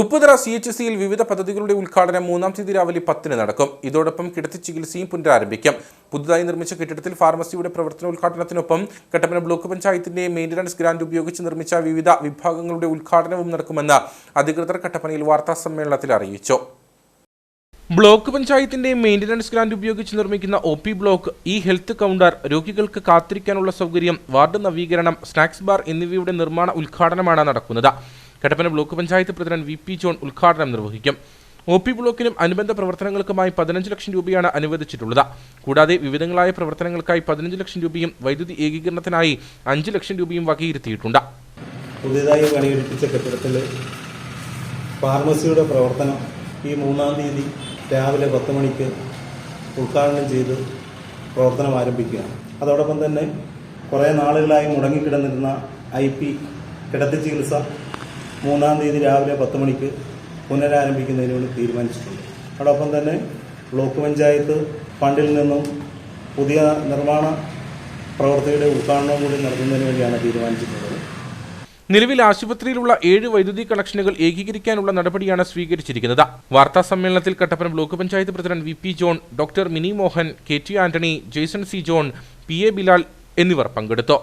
Upputhara C H സിയിൽ വിവിധ പദ്ധതികളുടെ ഉദ്ഘാടനം മൂന്നാം തീയതി രാവിലെ പത്തിന് നടക്കും. ഇതോടൊപ്പം കിടത്തി ചികിത്സയും പുനരാരംഭിക്കും. പുതുതായി നിർമ്മിച്ച കെട്ടിടത്തിൽ ഫാർമസിയുടെ പ്രവർത്തന ഉദ്ഘാടനത്തിനൊപ്പം കട്ടപ്പന ബ്ലോക്ക് പഞ്ചായത്തിന്റെ മെയിന്റനൻസ് ഗ്രാന്റ് ഉപയോഗിച്ച് നിർമ്മിച്ച വിവിധ വിഭാഗങ്ങളുടെ ഉദ്ഘാടനവും നടക്കുമെന്ന് അധികൃതർ കട്ടപ്പനയിൽ വാർത്താ സമ്മേളനത്തിൽ അറിയിച്ചു. ബ്ലോക്ക് പഞ്ചായത്തിന്റെ മെയിന്റനൻസ് ഗ്രാന്റ് ഉപയോഗിച്ച് നിർമ്മിക്കുന്ന O P block E health counter രോഗികൾക്ക് കാത്തിരിക്കാനുള്ള സൗകര്യം വാർഡ് നവീകരണം സ്നാക്സ് ബാർ എന്നിവയുടെ നിർമ്മാണ ഉദ്ഘാടനമാണ് നടക്കുന്നത്. Kattappana block panchayat president V P John ഉദ്ഘാടനം നിർവഹിക്കും. ഒ പി ബ്ലോക്കിനും അനുബന്ധ പ്രവർത്തനങ്ങൾക്കുമായി പതിനഞ്ച് ലക്ഷം രൂപയാണ് അനുവദിച്ചിട്ടുള്ളത്. കൂടാതെ വിവിധങ്ങളായ പ്രവർത്തനങ്ങൾക്കായി പതിനഞ്ച് ലക്ഷം രൂപയും വൈദ്യുതി ഏകീകരണത്തിനായി അഞ്ച് ലക്ഷം രൂപയും വകയിരുത്തിയിട്ടുണ്ട്. പുതിയതായി പണിയെടുപ്പിച്ച കെട്ടിടത്തിൽ ഫാർമസിയുടെ പ്രവർത്തനം ഈ മൂന്നാം തീയതി രാവിലെ പത്ത് മണിക്ക് ഉദ്ഘാടനം ചെയ്ത് പ്രവർത്തനം ആരംഭിക്കുകയാണ്. അതോടൊപ്പം തന്നെ കുറേ നാളുകളായി മുടങ്ങിക്കിടന്നിരുന്ന ഐ പി കിടത്തി ചികിത്സ മൂന്നാം തീയതി രാവിലെ പത്ത് മണിക്ക് പുനരാരംഭിക്കുന്നതിന് വേണ്ടി തീരുമാനിച്ചിട്ടുണ്ട്. അതോടൊപ്പം തന്നെ ബ്ലോക്ക് പഞ്ചായത്ത് ഫണ്ടിൽ നിന്നും പുതിയ നിർമ്മാണ പ്രവൃത്തിയുടെ ഉദ്ഘാടനവും കൂടി നടത്തുന്നതിന് വേണ്ടിയാണ് തീരുമാനിച്ചിട്ടുള്ളത്. നിലവിൽ ആശുപത്രിയിലുള്ള ഏഴ് വൈദ്യുതി കണക്ഷനുകൾ ഏകീകരിക്കാനുള്ള നടപടിയാണ് സ്വീകരിച്ചിരിക്കുന്നത്. വാർത്താ സമ്മേളനത്തിൽ Kattappana block panchayat president V P John doctor Mini Mohan K T Antony Jaison C John P A Bilal എന്നിവർ പങ്കെടുത്തു.